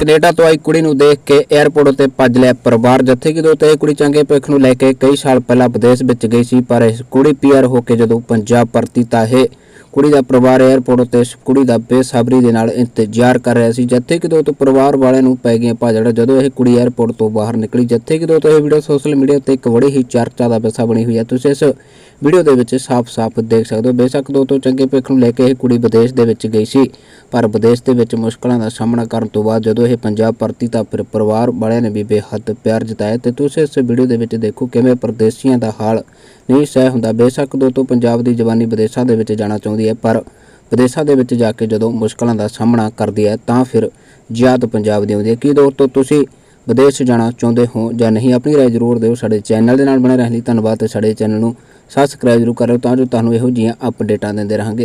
Canada ਤੋਂ ਆਈ ਕੁੜੀ ਨੂੰ ਦੇਖ ਕੇ 에ਅਰਪੋਰਟ ਉੱਤੇ ਭੱਜ ਲਿਆ ਪਰਿਵਾਰ, ਜਿੱਥੇ ਕਿ ਇਹ ਕੁੜੀ ਚੰਗੇ ਭਵਿੱਖ ਨੂੰ ਲੈ ਕੇ ਕਈ ਸਾਲ ਪਹਿਲਾਂ ਵਿਦੇਸ਼ ਵਿੱਚ ਗਈ ਸੀ, ਪਰ ਇਸ ਕੁੜੀ ਪੀਆਰ ਹੋ ਕੇ ਜਦੋਂ ਪੰਜਾਬ ਪਰਤੀ ਤਾਂ ਇਹ ਕੁੜੀ ਦਾ ਪਰਿਵਾਰ 에ਅਰਪੋਰਟ ਉੱਤੇ ਕੁੜੀ ਦਾ ਬੇਸਬਰੀ ਦੇ ਨਾਲ ਇੰਤਜ਼ਾਰ ਕਰ ਰਿਹਾ ਸੀ। ਜਿੱਥੇ ਕਿ ਦੋਤੋਂ ਪਰਿਵਾਰ ਵਾਲਿਆਂ ਨੂੰ ਪੈ ਗਈਆਂ ਭਾਜੜ, ਜਦੋਂ ਇਹ ਕੁੜੀ 에ਅਰਪੋਰਟ ਤੋਂ ਬਾਹਰ ਨਿਕਲੀ, ਜਿੱਥੇ ਕਿ ਦੋਤੋਂ ਇਹ ਵੀਡੀਓ ਸੋਸ਼ਲ ਮੀਡੀਆ ਉੱਤੇ ਇੱਕ ਬੜੀ ਹੀ ਚਰਚਾ ਦਾ ਵਿਸ਼ਾ ਬਣੀ ਹੋਈ ਹੈ। ਤੁਸੀਂ ਇਸ ਵੀਡੀਓ ਦੇ ਵਿੱਚ ਸਾਫ਼-ਸਾਫ਼ ਦੇਖ ਸਕਦੇ ਹੋ। ਬੇਸ਼ੱਕ ਦੋਤੋਂ ਚੰਗੇ ਭਵਿੱਖ ਨੂੰ ਲੈ ਕੇ ਇਹ ਕੁੜੀ ਵਿਦੇਸ਼ ਦੇ ਵਿੱਚ ਗਈ ਸੀ, ਪਰ ਵਿਦੇਸ਼ ਦੇ ਵਿੱਚ ਮੁਸ਼ਕਲਾਂ ਦਾ ਸਾਹਮਣਾ ਕਰਨ ਤੋਂ ਬਾਅਦ ਜਦੋਂ ਇਹ ਪੰਜਾਬ ਪਰਤੀ ਤਾਂ ਫਿਰ ਪਰਿਵਾਰ ਵਾਲਿਆਂ ਨੇ ਵੀ ਬੇਹੱਦ ਪਿਆਰ ਜਤਾਇਆ। ਤੇ ਤੁਸੀਂ ਇਸ ਵੀਡੀਓ ਦੇ ਵਿੱਚ ਦੇਖੋ ਕਿਵੇਂ ਪਰਦੇਸੀਆਂ ਦਾ ਹਾਲ ਨਹੀਂ ਸਹਿ ਹੁੰਦਾ ਬੇਸ਼ੱਕ ਦੋਤੋਂ ਪੰਜਾਬ ਦੀ ਜਵਾਨੀ ਵਿਦੇਸ਼ਾਂ ਦੇ ਵਿੱਚ ਜਾਣਾ ਚਾਹੁੰਦੀ ਹੈ, ਪਰ ਵਿਦੇਸ਼ਾਂ ਦੇ ਵਿੱਚ ਜਾ ਕੇ ਜਦੋਂ ਮੁਸ਼ਕਲਾਂ ਦਾ ਸਾਹਮਣਾ ਕਰਦੀ ਹੈ, ਤਾਂ ਫਿਰ ਯਾਦ ਪੰਜਾਬ ਦੀ ਆਉਂਦੀ ਹੈ। ਕੀ ਦੋਸਤੋ, ਤੁਸੀਂ ਵਿਦੇਸ਼ ਜਾਣਾ ਚਾਹੁੰਦੇ ਹੋ ਜਾਂ ਨਹੀਂ? ਆਪਣੀ ਰਾਏ ਜ਼ਰੂਰ ਦਿਓ। ਸਾਡੇ ਚੈਨਲ ਦੇ ਨਾਲ ਬਣੇ ਰਹਿਣ ਲਈ ਧੰਨਵਾਦ ਤੇ ਸਾਡੇ ਚੈਨਲ ਨੂੰ ਸਬਸਕ੍ਰਾਈਬ ਜ਼ਰੂਰ ਕਰਿਓ ਤਾਂ ਜੋ ਤੁਹਾਨੂੰ ਇਹੋ ਜਿਹੀਆਂ ਅਪਡੇਟਾਂ ਦਿੰਦੇ ਰਹਾਂਗੇ।